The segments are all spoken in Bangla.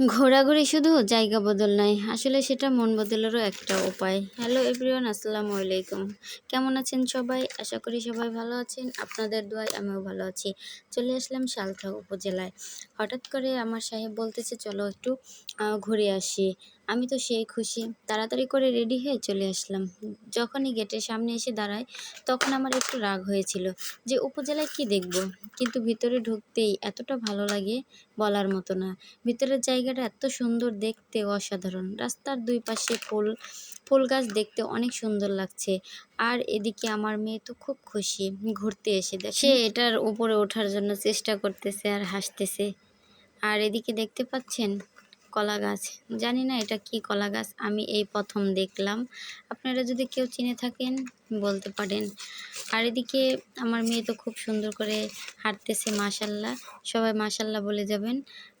ঘোরাঘুরি শুধু জায়গা বদল নয় আসলে সেটা মন বদলেরও একটা উপায়। হ্যালো এভরিওয়ান, আসসালামু আলাইকুম। কেমন আছেন সবাই? আশা করি সবাই ভালো আছেন। আপনাদের দোয়ায় আমিও ভালো আছি। চলে আসলাম শালথা উপজেলায়। হঠাৎ করে আমার সাহেব বলতেছে, চলো একটু ঘুরে আসি। আমি তো সেই খুশি। তাড়াতাড়ি করে রেডি হয়ে চলে আসলাম। যখনই গেটের সামনে এসে দাঁড়ায় তখন আমার একটু রাগ হয়েছিল যে উপজেলায় কি দেখব? কিন্তু ভিতরে ঢুকতেই এতটা ভালো লাগে বলার মতো না। ভিতরের জায়গাটা এত সুন্দর দেখতে অসাধারণ। রাস্তার দুই পাশে ফুল ফুল গাছ দেখতে অনেক সুন্দর লাগছে। আর এদিকে আমার মেয়ে তো খুব খুশি ঘুরতে এসে দেখ। সে এটার উপরে ওঠার জন্য চেষ্টা করতেছে আর হাসতেছে। আর এদিকে দেখতে পাচ্ছেন কলা গাছ জানি না এটা কি কলা গাছ আমি এই প্রথম দেখলাম। আপনারা যদি কেউ চিনে থাকেন, বলতে পারেন। আর এদিকে আমার মেয়ে তো খুব সুন্দর করে হাঁটতেছে মাসাল্লাহ সবাই মাসাল্লাহ বলে যাবেন।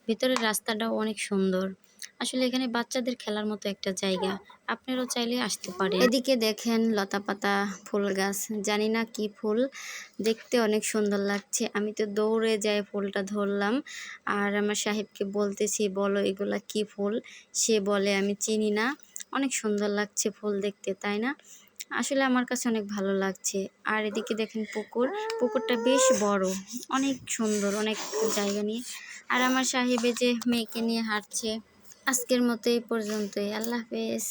ভিতরের রাস্তাটাও অনেক সুন্দর। আসলে এখানে বাচ্চাদের খেলার মতো একটা জায়গা। আপনারাও চাইলে আসতে পারেন। এদিকে দেখেন লতা পাতা ফুল গাছ। জানি না কি ফুল। দেখতে অনেক সুন্দর লাগছে। আমি তো দৌড়ে যাই ফুলটা ধরলাম। আর আমার সাহেবকে বলতেছি, বলো এগুলা কি ফুল? সে বলে, আমি চিনি না। অনেক সুন্দর লাগছে ফুল দেখতে, তাই না? আসলে আমার কাছে অনেক ভালো লাগছে। আর এদিকে দেখেন পুকুর। পুকুরটা বেশ বড়। অনেক সুন্দর, অনেক জায়গা নিয়ে। আর আমার সাহেবে যে মেয়েকে নিয়ে হাঁটছে। আজকের মতো এই পর্যন্তই আল্লাহ হাফেজ